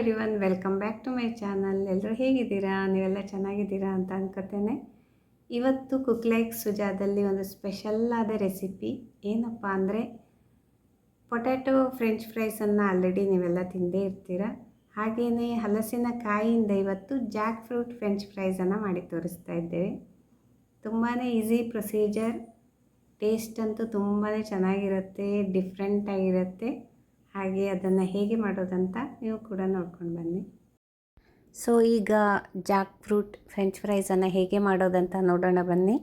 Welcome back to my channel ಎಲ್ಲರೂ ಹೇಗಿದ್ದೀರಾ? ನೀವೆಲ್ಲ ಚೆನ್ನಾಗಿದ್ದೀರಾ ಅಂತ ಅನ್ಕೋತೇನೆ. ಇವತ್ತು ಕುಕ್ ಲೈಕ್ ಸುಜಾದಲ್ಲಿ ಒಂದು ಸ್ಪೆಷಲ್ ಆದ ರೆಸಿಪಿ ಏನಪ್ಪ ಅಂದರೆ ಪೊಟ್ಯಾಟೊ ಫ್ರೆಂಚ್ ಫ್ರೈಸನ್ನು ಆಲ್ರೆಡಿ ನೀವೆಲ್ಲ ತಿಂದೇ ಇರ್ತೀರ? ಹಾಗೆಯೇ ಹಲಸಿನ ಕಾಯಿಯಿಂದ ಇವತ್ತು ಜಾಕ್ ಫ್ರೂಟ್ ಫ್ರೆಂಚ್ ಫ್ರೈಸನ್ನು ಮಾಡಿ ತೋರಿಸ್ತಾ ಇದ್ದೇವೆ. ತುಂಬಾ ಈಸಿ ಪ್ರೊಸೀಜರ್ ಟೇಸ್ಟ್ ಅಂತೂ ತುಂಬಾ ಚೆನ್ನಾಗಿರುತ್ತೆ ಡಿಫ್ರೆಂಟಾಗಿರುತ್ತೆ ಹಾಗೆ ಅದನ್ನು ಹೇಗೆ ಮಾಡೋದಂತ ನೀವು ಕೂಡ ನೋಡ್ಕೊಂಡು ಬನ್ನಿ. ಸೊ ಈಗ ಜಾಕ್ ಫ್ರೂಟ್ ಫ್ರೆಂಚ್ ಫ್ರೈಸನ್ನು ಹೇಗೆ ಮಾಡೋದಂತ ನೋಡೋಣ ಬನ್ನಿ.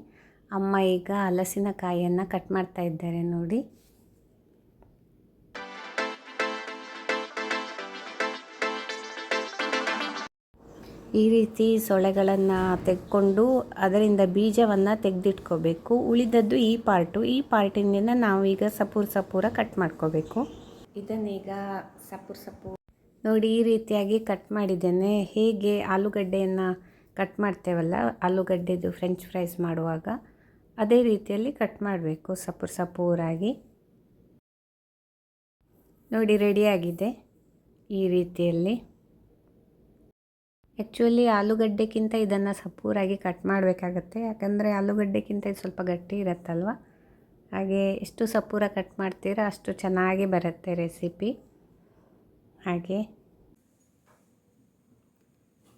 ಅಮ್ಮ ಈಗ ಹಲಸಿನಕಾಯಿಯನ್ನು ಕಟ್ ಮಾಡ್ತಾ ಇದ್ದಾರೆ ನೋಡಿ. ಈ ರೀತಿ ಸೊಳೆಗಳನ್ನು ತೆಗೆದುಕೊಂಡು ಅದರಿಂದ ಬೀಜವನ್ನು ತೆಗೆದಿಟ್ಕೋಬೇಕು. ಉಳಿದದ್ದು ಈ ಪಾರ್ಟು ಈ ಪಾರ್ಟಿನಿಂದ ನಾವೀಗ ಸಪೂರ ಸಪೂರ ಕಟ್ ಮಾಡ್ಕೋಬೇಕು. ಇದನ್ನೀಗ ಸಪ್ಪು ಸಪ್ಪು ನೋಡಿ, ಈ ರೀತಿಯಾಗಿ ಕಟ್ ಮಾಡಿದ್ದೇನೆ. ಹೇಗೆ ಆಲೂಗಡ್ಡೆಯನ್ನು ಕಟ್ ಮಾಡ್ತೇವಲ್ಲ, ಆಲೂಗಡ್ಡೆದು ಫ್ರೆಂಚ್ ಫ್ರೈಸ್ ಮಾಡುವಾಗ ಅದೇ ರೀತಿಯಲ್ಲಿ ಕಟ್ ಮಾಡಬೇಕು ಸಪೂರ್ ಸಪೂರಾಗಿ ನೋಡಿ ರೆಡಿಯಾಗಿದೆ ಈ ರೀತಿಯಲ್ಲಿ. ಆ್ಯಕ್ಚುಲಿ ಆಲೂಗಡ್ಡೆಗಿಂತ ಇದನ್ನು ಸಪೂರಾಗಿ ಕಟ್ ಮಾಡಬೇಕಾಗತ್ತೆ. ಯಾಕಂದರೆ ಆಲೂಗಡ್ಡೆಗಿಂತ ಇದು ಸ್ವಲ್ಪ ಗಟ್ಟಿ ಇರುತ್ತಲ್ವ? ಹಾಗೆ ಎಷ್ಟು ಸಪೂರ ಕಟ್ ಮಾಡ್ತೀರಾ ಅಷ್ಟು ಚೆನ್ನಾಗಿ ಬರುತ್ತೆ ರೆಸಿಪಿ. ಹಾಗೆ.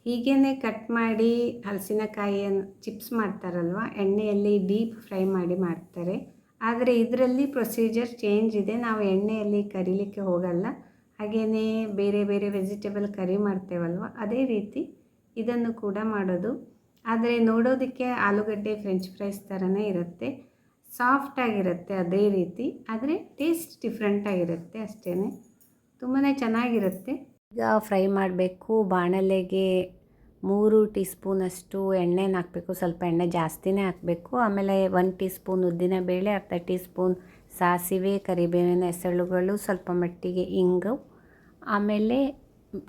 ಹೀಗೇ ಕಟ್ ಮಾಡಿ ಹಲಸಿನಕಾಯಿಯನ್ನು ಚಿಪ್ಸ್ ಮಾಡ್ತಾರಲ್ವ, ಎಣ್ಣೆಯಲ್ಲಿ ಡೀಪ್ ಫ್ರೈ ಮಾಡಿ ಮಾಡ್ತಾರೆ. ಆದರೆ ಇದರಲ್ಲಿ ಪ್ರೊಸೀಜರ್ ಚೇಂಜ್ ಇದೆ, ನಾವು ಎಣ್ಣೆಯಲ್ಲಿ ಕರಿಲಿಕ್ಕೆ ಹೋಗಲ್ಲ. ಹಾಗೆಯೇ ಬೇರೆ ಬೇರೆ ವೆಜಿಟೇಬಲ್ ಕರಿ ಮಾಡ್ತೇವಲ್ವ, ಅದೇ ರೀತಿ ಇದನ್ನು ಕೂಡ ಮಾಡೋದು. ಆದರೆ ನೋಡೋದಕ್ಕೆ ಆಲೂಗಡ್ಡೆ, ಫ್ರೆಂಚ್ ಫ್ರೈಸ್ ಥರನೇ ಇರುತ್ತೆ. ಸಾಫ್ಟಾಗಿರುತ್ತೆ ಅದೇ ರೀತಿ, ಆದರೆ ಟೇಸ್ಟ್ ಡಿಫ್ರೆಂಟಾಗಿರುತ್ತೆ ಅಷ್ಟೇ ತುಂಬಾ ಚೆನ್ನಾಗಿರುತ್ತೆ. ಈಗ ಫ್ರೈ ಮಾಡಬೇಕು, ಬಾಣಲೆಗೆ ಮೂರು ಟೀ ಸ್ಪೂನಷ್ಟು ಎಣ್ಣೆನ ಹಾಕಬೇಕು, ಸ್ವಲ್ಪ ಎಣ್ಣೆ ಜಾಸ್ತಿನೇ ಹಾಕಬೇಕು. ಆಮೇಲೆ ಒನ್ ಟೀ ಸ್ಪೂನ್ ಉದ್ದಿನ ಬೇಳೆ ಅರ್ಧ ಟೀ ಸ್ಪೂನ್ ಸಾಸಿವೆ, ಕರಿಬೇವಿನ ಹೆಸಳುಗಳು, ಸ್ವಲ್ಪ ಮಟ್ಟಿಗೆ ಇಂಗು. ಆಮೇಲೆ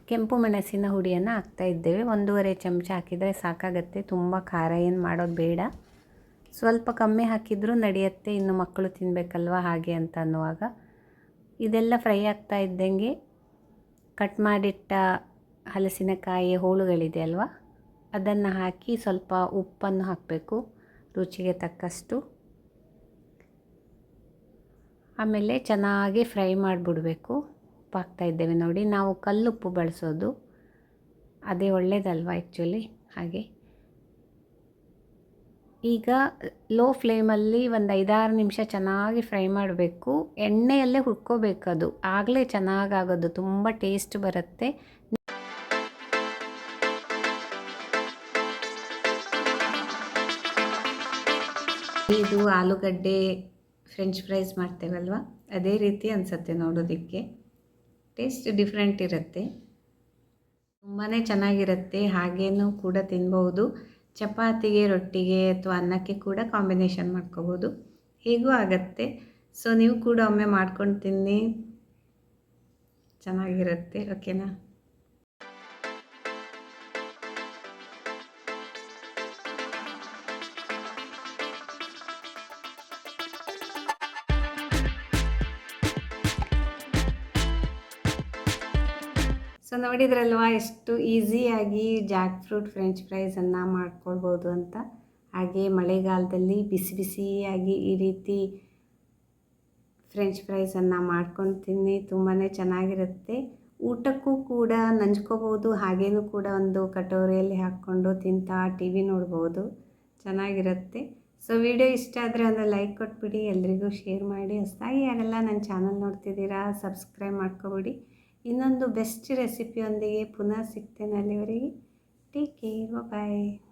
ಕೆಂಪು ಮೆಣಸಿನ ಹುಡಿಯನ್ನು ಹಾಕ್ತಾ ಇದ್ದೇವೆ. ಒಂದೂವರೆ ಚಮಚ ಹಾಕಿದರೆ ಸಾಕಾಗತ್ತೆ. ತುಂಬ ಖಾರ ಏನು ಮಾಡೋದು ಬೇಡ. ಸ್ವಲ್ಪ ಕಮ್ಮಿ ಹಾಕಿದರೂ ನಡೆಯುತ್ತೆ, ಇನ್ನು ಮಕ್ಕಳು ತಿನ್ನಬೇಕಲ್ವ ಹಾಗೆ ಅಂತ ಅನ್ನುವಾಗ. ಇದೆಲ್ಲ ಫ್ರೈ ಆಗ್ತಾ ಇದ್ದಂಗೆ ಕಟ್ ಮಾಡಿಟ್ಟ ಹಲಸಿನಕಾಯಿ ಹೋಳುಗಳಿದೆ ಅಲ್ವಾ? ಅದನ್ನು ಹಾಕಿ ಸ್ವಲ್ಪ ಉಪ್ಪನ್ನು ಹಾಕಬೇಕು, ರುಚಿಗೆ ತಕ್ಕಷ್ಟು. ಆಮೇಲೆ ಚೆನ್ನಾಗಿ ಫ್ರೈ ಮಾಡಿಬಿಡಬೇಕು. ಉಪ್ಪು ಹಾಕ್ತಾ ಇದ್ದೇವೆ ನೋಡಿ. ನಾವು ಕಲ್ಲುಪ್ಪು ಬಳಸೋದು. ಅದೇ ಒಳ್ಳೇದಲ್ವ ಆ್ಯಕ್ಚುಲಿ ಹಾಗೆ. ಈಗ ಲೋ ಫ್ಲೇಮಲ್ಲಿ ಒಂದು ಐದಾರು ನಿಮಿಷ ಚೆನ್ನಾಗಿ ಫ್ರೈ ಮಾಡಬೇಕು. ಎಣ್ಣೆಯಲ್ಲೇ ಹುರ್ಕೋಬೇಕದು. ಆಗಲೇ ಚೆನ್ನಾಗಾಗೋದು. ತುಂಬ ಟೇಸ್ಟ್ ಬರುತ್ತೆ. ಇದು ಆಲೂಗಡ್ಡೆ ಫ್ರೆಂಚ್ ಫ್ರೈಸ್ ಮಾಡ್ತೇವಲ್ವ? ಅದೇ ರೀತಿ ಅನಿಸುತ್ತೆ ನೋಡೋದಕ್ಕೆ. ಟೇಸ್ಟ್ ಡಿಫ್ರೆಂಟ್ ಇರುತ್ತೆ. ತುಂಬಾ ಚೆನ್ನಾಗಿರುತ್ತೆ. ಹಾಗೇನೂ ಕೂಡ ತಿನ್ಬೋದು. ಚಪಾತಿಗೆ, ರೊಟ್ಟಿಗೆ ಅಥವಾ ಅನ್ನಕ್ಕೆ ಕೂಡ ಕಾಂಬಿನೇಷನ್ ಮಾಡ್ಕೋಬೋದು. ಹೇಗೂ ಆಗತ್ತೆ. ಸೊ ನೀವು ಕೂಡ ಒಮ್ಮೆ ಮಾಡ್ಕೊಂಡು ತಿನ್ನಿ ಚೆನ್ನಾಗಿರುತ್ತೆ ಓಕೆನಾ ಸೊ ನೋಡಿದ್ರಲ್ವಾ, ಎಷ್ಟು ಈಸಿಯಾಗಿ ಜಾಕ್ ಫ್ರೂಟ್ ಫ್ರೆಂಚ್ ಫ್ರೈಸನ್ನು ಮಾಡ್ಕೊಳ್ಬೋದು ಅಂತ? ಹಾಗೆ ಮಳೆಗಾಲದಲ್ಲಿ ಬಿಸಿ ಬಿಸಿಯಾಗಿ ಈ ರೀತಿ ಫ್ರೆಂಚ್ ಫ್ರೈಸನ್ನು ಮಾಡ್ಕೊಂಡು ತಿನ್ನಿ ತುಂಬಾ ಚೆನ್ನಾಗಿರುತ್ತೆ. ಊಟಕ್ಕೂ ಕೂಡ ನಂಚ್ಕೋಬೋದು, ಹಾಗೇನೂ ಕೂಡ ಒಂದು ಕಟೋರಿಯಲ್ಲಿ ಹಾಕ್ಕೊಂಡು ತಿಂತಾ ಟಿ ವಿ ನೋಡ್ಬೋದು. ಚೆನ್ನಾಗಿರುತ್ತೆ. ಸೊ ವಿಡಿಯೋ ಇಷ್ಟ ಆದರೆ ಒಂದು ಲೈಕ್ ಕೊಟ್ಬಿಡಿ, ಎಲ್ರಿಗೂ ಶೇರ್ ಮಾಡಿ. ಹೊಸದಾಗಿ ಯಾರೆಲ್ಲ ನನ್ನ ಚಾನಲ್ ನೋಡ್ತಿದ್ದೀರಾ, ಸಬ್ಸ್ಕ್ರೈಬ್ ಮಾಡ್ಕೊಬಿಡಿ. ಇನ್ನೊಂದು ಬೆಸ್ಟ್ ರೆಸಿಪಿಯೊಂದಿಗೆ ಪುನಃ ಸಿಗ್ತೇನೆ ಅಲ್ಲಿವರೆಗೆ. Take care bye